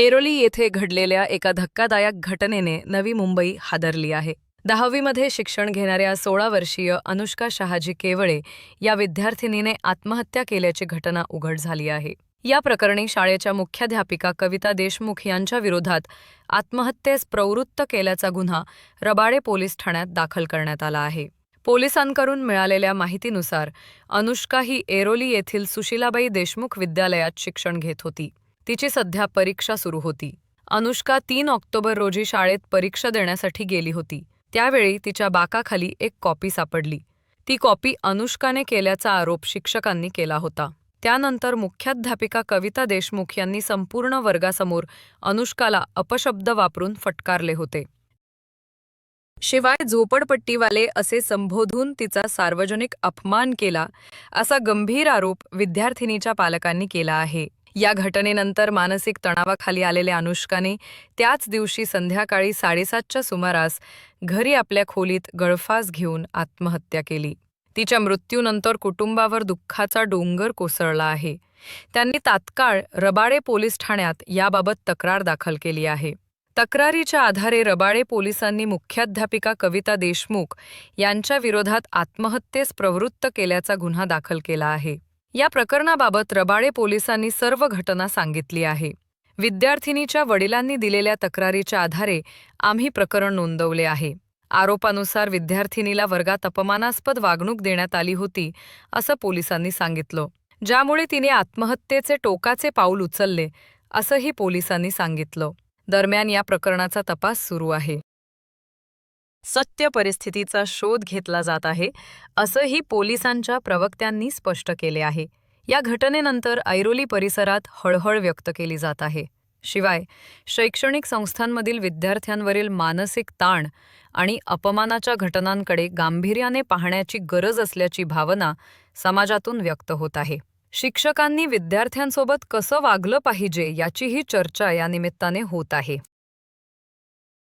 एरोली येथे घडलेल्या एका धक्कादायक घटनेने नवी मुंबई हादरली आहे. दहावीमध्ये शिक्षण घेणाऱ्या सोळा वर्षीय अनुष्का शहाजी केवळे या विद्यार्थिनीने आत्महत्या केल्याची घटना उघड झाली आहे. या प्रकरणी शाळेच्या मुख्याध्यापिका कविता देशमुख यांच्या विरोधात आत्महत्येस प्रवृत्त केल्याचा गुन्हा रबाडे पोलीस ठाण्यात दाखल करण्यात आला आहे. पोलिसांकडून मिळालेल्या माहितीनुसार अनुष्का ही एरोली येथील सुशीलाबाई देशमुख विद्यालयात शिक्षण घेत होती. तिची सध्या परीक्षा सुरू होती. अनुष्का तीन ऑक्टोबर रोजी शाळेत परीक्षा देण्यासाठी गेली होती. त्यावेळी तिच्या बाकाखाली एक कॉपी सापडली. ती कॉपी अनुष्काने केल्याचा आरोप शिक्षकांनी केला होता. त्यानंतर मुख्याध्यापिका कविता देशमुख यांनी संपूर्ण वर्गासमोर अनुष्काला अपशब्द वापरून फटकारले होते. शिवाय झोपडपट्टीवाले असे संबोधून तिचा सार्वजनिक अपमान केला असा गंभीर आरोप विद्यार्थिनीच्या पालकांनी केला आहे. या घटनेनंतर मानसिक तणावाखाली आलेल्या अनुष्काने त्याच दिवशी संध्याकाळी साडेसातच्या सुमारास घरी आपल्या खोलीत गळफास घेऊन आत्महत्या केली. तिच्या मृत्यूनंतर कुटुंबावर दुःखाचा डोंगर कोसळला आहे. त्यांनी तात्काळ रबाडे पोलीस ठाण्यात याबाबत तक्रार दाखल केली आहे. तक्रारीच्या आधारे रबाडे पोलिसांनी मुख्याध्यापिका कविता देशमुख यांच्या विरोधात आत्महत्येस प्रवृत्त केल्याचा गुन्हा दाखल केला आहे. या प्रकरणाबाबत रबाळे पोलिसांनी सर्व घटना सांगितली आहे. विद्यार्थिनीच्या वडिलांनी दिलेल्या तक्रारीच्या आधारे आम्ही प्रकरण नोंदवले आहे. आरोपानुसार विद्यार्थिनीला वर्गात अपमानास्पद वागणूक देण्यात आली होती असं पोलिसांनी सांगितलं. ज्यामुळे तिने आत्महत्येचे टोकाचे पाऊल उचलले असंही पोलिसांनी सांगितलं. दरम्यान या प्रकरणाचा तपास सुरू आहे. सत्य परिस्थितीचा शोध घेतला जात आहे असंही पोलिसांच्या प्रवक्त्यांनी स्पष्ट केले आहे. या घटनेनंतर ऐरोली परिसरात हळहळ व्यक्त केली जात आहे. शिवाय शैक्षणिक संस्थांमधील विद्यार्थ्यांवरील मानसिक ताण आणि अपमानाच्या घटनांकडे गांभीर्याने पाहण्याची गरज असल्याची भावना समाजातून व्यक्त होत आहे. शिक्षकांनी विद्यार्थ्यांसोबत कसं वागलं पाहिजे याचीही चर्चा या निमित्ताने होत आहे.